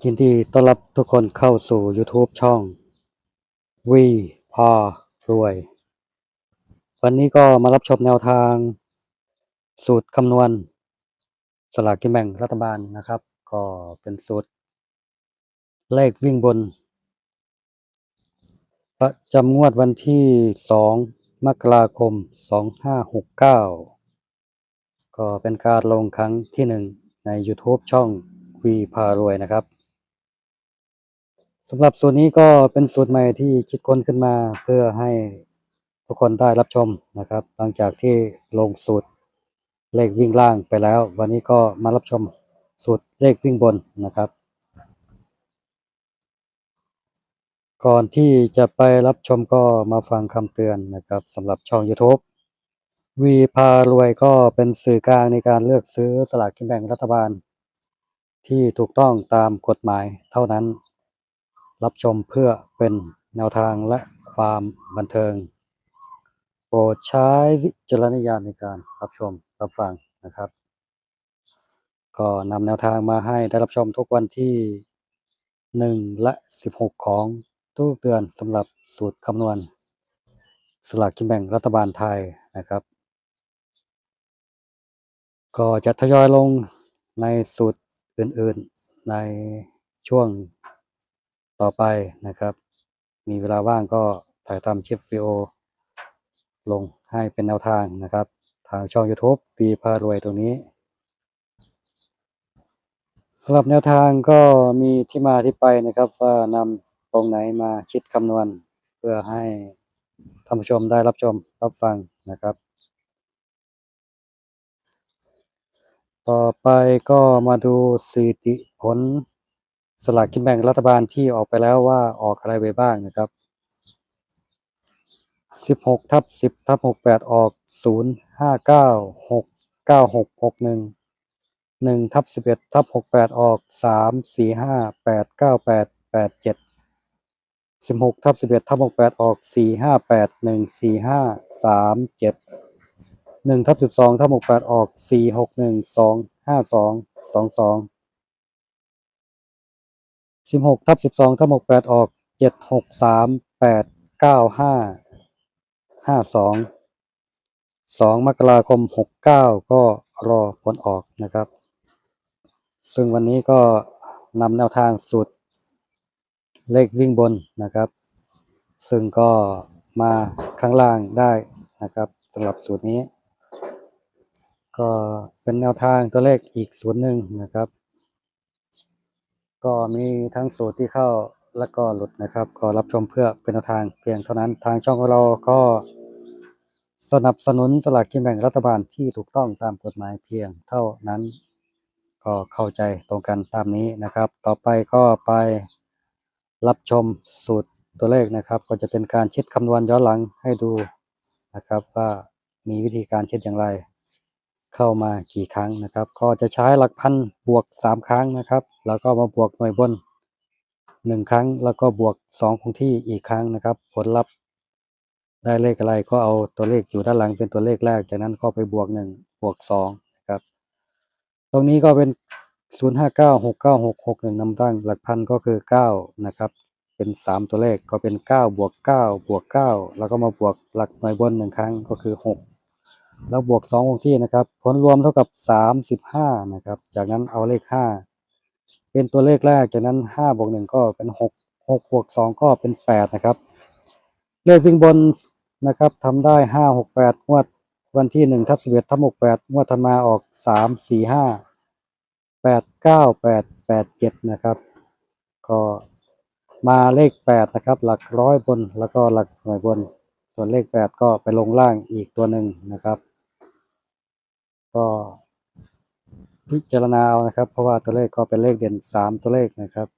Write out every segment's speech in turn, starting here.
ยินดีต้อนรับทุกคนเข้าสู่ YouTube ช่องวีพารวย วันนี้ก็มารับชมแนวทาง สูตรคำนวณ สลากกินแบ่งรัฐบาลนะครับ ก็เป็นสูตร เลขวิ่งบน ประจำงวดวันที่ 2 มกราคม 2569 ก็เป็นการลงครั้งที่หนึ่งใน YouTube ช่องวีพารวยนะครับ สำหรับสูตรนี้ก็เป็นสูตรใหม่ที่คิดค้นขึ้นมาเพื่อให้ทุกคนได้รับชมนะครับ หลังจากที่ลงสูตรเลขวิ่งล่างไปแล้ว วันนี้ก็มารับชมสูตรเลขวิ่งบนนะครับ ก่อนที่จะไปรับชมก็มาฟังคำเตือนนะครับสำหรับช่อง YouTube วีพารวยก็เป็นสื่อกลางในการเลือกซื้อสลากกินแบ่งรัฐบาล ที่ถูกต้องตามกฎหมายเท่านั้น รับชมเพื่อเป็นแนวทางและความบันเทิง โปรดใช้วิจารณญาณในการรับชมรับฟังนะครับ ก็นำแนวทางมาให้ได้รับชมทุกวันที่หนึ่งและสิบหกของทุกเดือนสำหรับสูตรคำนวณ สลากกินแบ่งรัฐบาลไทยนะครับ ก็จะทยอยลงในสูตรอื่นๆในช่วง ต่อไปนะครับ มีเวลาว่างก็ถ่ายทำคลิปวิดีโอ ลงให้เป็นแนวทางนะครับ ทางช่อง YouTube ฟรีพารวยตรงนี้สำหรับแนวทางก็มีที่มาที่ไปนะครับ ว่านำตรงไหนมาคิดคำนวณ เพื่อให้ท่านผู้ชมได้รับชมรับฟังนะครับ ต่อไปก็มาดูสถิติผล สลากกินแบ่งรัฐบาลที่ออกไปแล้วว่าออกอะไรไปบ้างนะครับ 16ทับ10ทับ68 ออก 059 69661 1ทับ11ทับ68 ออก 345 898 87 16ทับ11ทับ68 ออก 458 145 37 1ทับ12ทับ68 ออก 4 6 1 2 5 2 2 2 461 252 22 16ทับ12ทับ68ออก763 895 52 2มกราคม69ก็รอผลออกนะครับ ซึ่งวันนี้ก็นำแนวทางสูตรเลขวิ่งบนนะครับ ซึ่งก็มาข้างล่างได้นะครับสำหรับสูตรนี้ ก็เป็นแนวทางตัวเลขอีกสูตรหนึ่งนะครับ ก็มีทั้งสูตรที่เข้าและก็หลุดนะครับ ก็รับชมเพื่อเป็นแนวทางเพียงเท่านั้นทางช่องของเราก็สนับสนุนสลากกินแบ่งรัฐบาลที่ถูกต้องตามกฎหมายเพียงเท่านั้น ก็เข้าใจตรงกันตามนี้นะครับ ต่อไปก็ไปรับชมสูตรตัวเลขนะครับ ก็จะเป็นการเช็ดคำนวณย้อนหลังให้ดูนะครับว่ามีวิธีการเช็ดอย่างไร เข้ามากี่ครั้งนะครับ ก็จะใช้หลักพันบวกสามครั้งนะครับ แล้วก็มาบวกหน่วยบนหนึ่งครั้ง แล้วก็บวกสองคงที่อีกครั้งนะครับ ผลลัพธ์ได้เลขอะไรก็เอาตัวเลขอยู่ด้านหลังเป็นตัวเลขแรก จากนั้นก็ไปบวกหนึ่งบวกสองนะครับ ตรงนี้ก็เป็นศูนย์ห้าเก้าหกเก้าหกหกหนึ่งนำตั้งหลักพันก็คือเก้านะครับ เป็นสามตัวเลขก็เป็นเก้าบวกเก้าบวกเก้าแล้วก็มาบวกหลักหน่วยบนหนึ่งครั้งก็คือหก แล้วบวกสองคงที่นะครับ ผลรวมเท่ากับสามสิบห้านะครับ จากนั้นเอาเลขห้าเป็นตัวเลขแรกจากนั้นห้าบวกหนึ่งก็เป็นหกหกบวกสองก็เป็นแปดนะครับ เลขวิ่งบนนะครับทำได้ห้าหกแปดงวดวันที่หนึ่งทับสิบเอ็ดทับหกแปดงวดถัดมาออกสามสี่ห้าแปดเก้าแปดแปดเจ็ดนะครับ ก็มาเลขแปดนะครับ หลักร้อยบนแล้วก็หลักหน่วยบน ส่วนเลขแปดก็ไปลงล่างอีกตัวหนึ่งนะครับ ก็ พิจารณาเอานะครับ เพราะว่าตัวเลขก็เป็นเลขเด่นสามตัวเลขนะครับ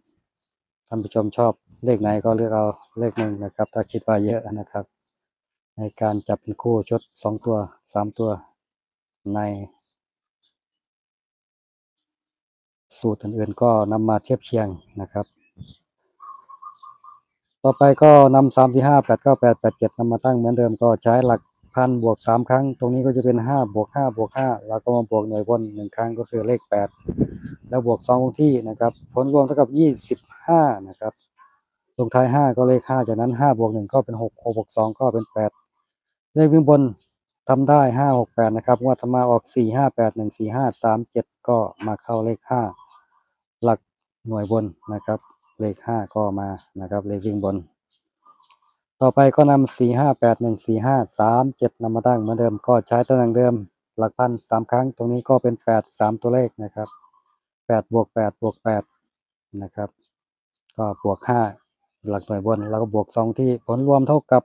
ท่านผู้ชมชอบเลขไหนก็เลือกเอาเลขหนึ่งนะครับ ถ้าคิดว่าเยอะนะครับ ในการจับเป็นคู่ชุดสองตัวสามตัวใน สูตรอื่นๆก็นำมาเทียบเคียงนะครับ ต่อไปก็นำสามที่ห้าแปดเก้าแปดแปดเจ็ดนำมาตั้งเหมือนเดิมก็ใช้หลัก พันบวกสามครั้ง ตรงนี้ก็จะเป็นห้าบวกห้าบวกห้าแล้วก็มาบวกหน่วยบนหนึ่งครั้งก็คือเลขแปดแล้วบวกสองคงที่นะครับ ผลรวมเท่ากับยี่สิบห้านะครับลงท้ายห้าก็เลขห้าจากนั้นห้าบวกหนึ่งก็เป็นหกหกบวกสองก็เป็นแปดเลขวิ่งบนทำได้ห้าหกแปดนะครับว่าธรรมาออกสี่ห้าแปดหนึ่งสี่ห้าสามเจ็ดก็มาเข้าเลขห้าหลักหน่วยบนนะครับ เลขห้าก็มานะครับเลขวิ่งบน ต่อไปก็นำสี่ห้าแปดหนึ่งสี่ห้าสามเจ็ดนำมาตั้งเหมือนเดิมก็ใช้ตำแหน่งเดิม หลักพันสามครั้ง ตรงนี้ก็เป็นแปดสามตัวเลขนะครับแปดบวกแปดบวกแปดนะครับ ก็บวกห้าหลักหน่วยบน แล้วก็บวกสองที่ผลรวมเท่ากับ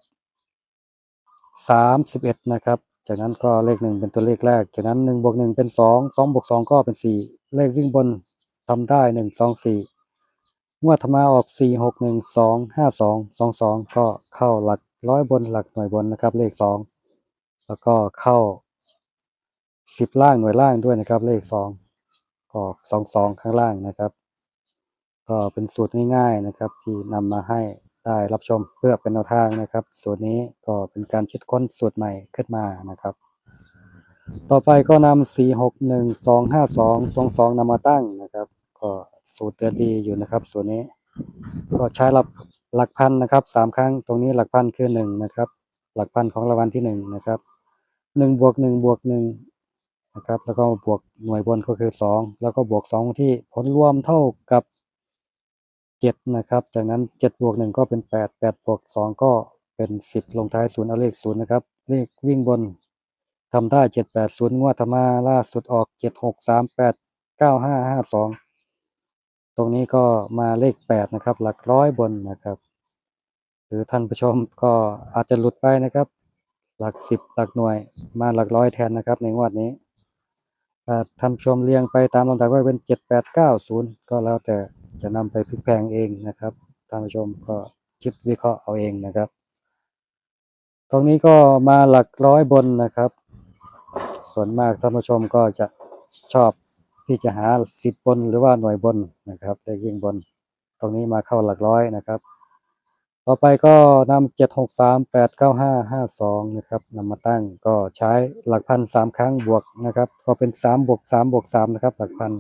สามสิบเอ็ดนะครับ จากนั้นก็เลขหนึ่งเป็นตัวเลขแรก จากนั้นหนึ่งบวกหนึ่งเป็นสองสองบวกสองก็เป็นสี่เลขวิ่งบนทำได้หนึ่งสองสี่ งวดธรรมาออกสี่หกหนึ่งสองห้าสองสองสองก็เข้าหลักร้อยบนหลักหน่วยบนนะครับ เลขสองแล้วก็เข้าสิบล่างหน่วยล่างด้วยนะครับ เลขสองก็สองสองข้างล่างนะครับ ก็เป็นสูตรง่ายๆนะครับ ที่นำมาให้ได้รับชมเพื่อเป็นแนวทางนะครับ สูตรนี้ก็เป็นการคิดค้นสูตรใหม่ขึ้นมานะครับ ต่อไปก็นำสี่หกหนึ่งสองห้าสองสองสองนำมาตั้งนะครับ ก็สูตรเดินดีอยู่นะครับสูตรนี้ ก็ใช้หลักหลักพันนะครับสามครั้งตรงนี้หลักพันคือหนึ่งนะครับ หลักพันของรางวัลที่หนึ่งนะครับหนึ่งบวกหนึ่งบวกหนึ่งนะครับแล้วก็บวกหน่วยบนก็คือสองแล้วก็บวกสองที่ผลรวมเท่ากับเจ็ดนะครับ จากนั้นเจ็ดบวกหนึ่งก็เป็นแปดแปดบวกสองก็เป็นสิบลงท้ายศูนย์เอาเลขศูนย์นะครับ เลขวิ่งบนทำได้เจ็ดแปดศูนย์งวดธรรมาล่าสุดออกเจ็ดหกสามแปดเก้าห้าห้าสอง ตรงนี้ก็มาเลขแปดนะครับ หลักร้อยบนนะครับ หรือท่านผู้ชมก็อาจจะหลุดไปนะครับ หลักสิบหลักหน่วยมาหลักร้อยแทนนะครับในงวดนี้ท่านผู้ชมเรียงไปตามลำดับว่าเป็นเจ็ดแปดเก้าศูนย์ก็แล้วแต่จะนำไปพลิกแพงเองนะครับท่านผู้ชมก็คิดวิเคราะห์เอาเองนะครับ ตรงนี้ก็มาหลักร้อยบนนะครับ ส่วนมากท่านผู้ชมก็จะชอบ ที่จะหาสิบบนหรือว่าหน่วยบนนะครับเลขยิ่งบน ตรงนี้มาเข้าหลักร้อยนะครับ ต่อไปก็นำเจ็ดหกสามแปดเก้าห้าห้าสองนะครับนำมาตั้งก็ใช้หลักพันสามครั้งบวกนะครับ ก็เป็นสามบวกสามบวกสามนะครับ หลักพัน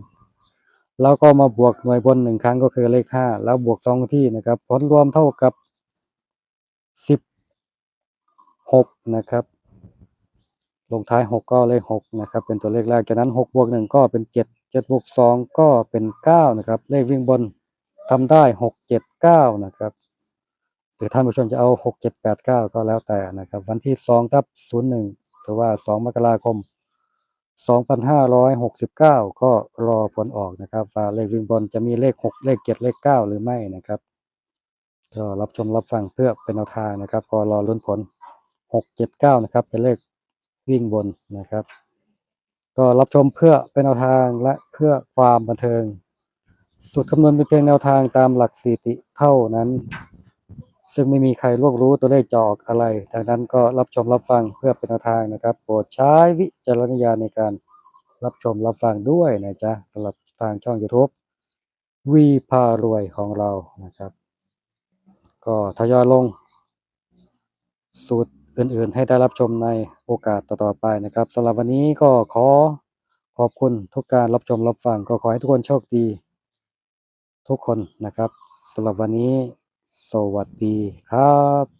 แล้วก็มาบวกหน่วยบนหนึ่งครั้งก็คือเลขห้าแล้วบวกสองที่นะครับ ผลรวมเท่ากับสิบหกนะครับลงท้ายหกก็เลขหกนะครับเป็นตัวเลขแรกจากนั้นหกบวกหนึ่งก็เป็นเจ็ด เจ็ดบวกสองก็เป็นเก้านะครับ เลขวิ่งบนทำได้หกเจ็ดเก้านะครับหรือท่านผู้ชมจะเอาหกเจ็ดแปดเก้าก็แล้วแต่นะครับ วันที่สองทับศูนย์หนึ่งหรือว่าสองมกราคมสองพันห้าร้อยหกสิบเก้าก็รอผลออกนะครับว่าเลขวิ่งบนจะมีเลขหกเลขเจ็ดเลขเก้าหรือไม่นะครับก็รับชมรับฟังเพื่อเป็นแนวทางนะครับ ก็รอลุ้นผลหกเจ็ดเก้านะครับ เป็นเลขวิ่งบนนะครับ ก็รับชมเพื่อเป็นแนวทางและเพื่อความบันเทิงสูตรคำนวณเป็นเพียงแนวทางตามหลักสถิติเท่านั้น ซึ่งไม่มีใครล่วงรู้ตัวเลขจะออกอะไรดังนั้นก็รับชมรับฟังเพื่อเป็นแนวทางนะครับ โปรดใช้วิจารณญาณในการรับชมรับฟังด้วยนะจ๊ะสำหรับทางช่อง YouTube วีพารวยของเรานะครับ ก็ทยอยลง สูตร อื่นๆ ให้ได้รับชมในโอกาสต่อๆไปนะครับสำหรับวันนี้ก็ขอขอบคุณทุกการรับชมรับฟังก็ขอให้ทุกคนโชคดี ทุกคนนะครับสำหรับวันนี้ สวัสดีครับ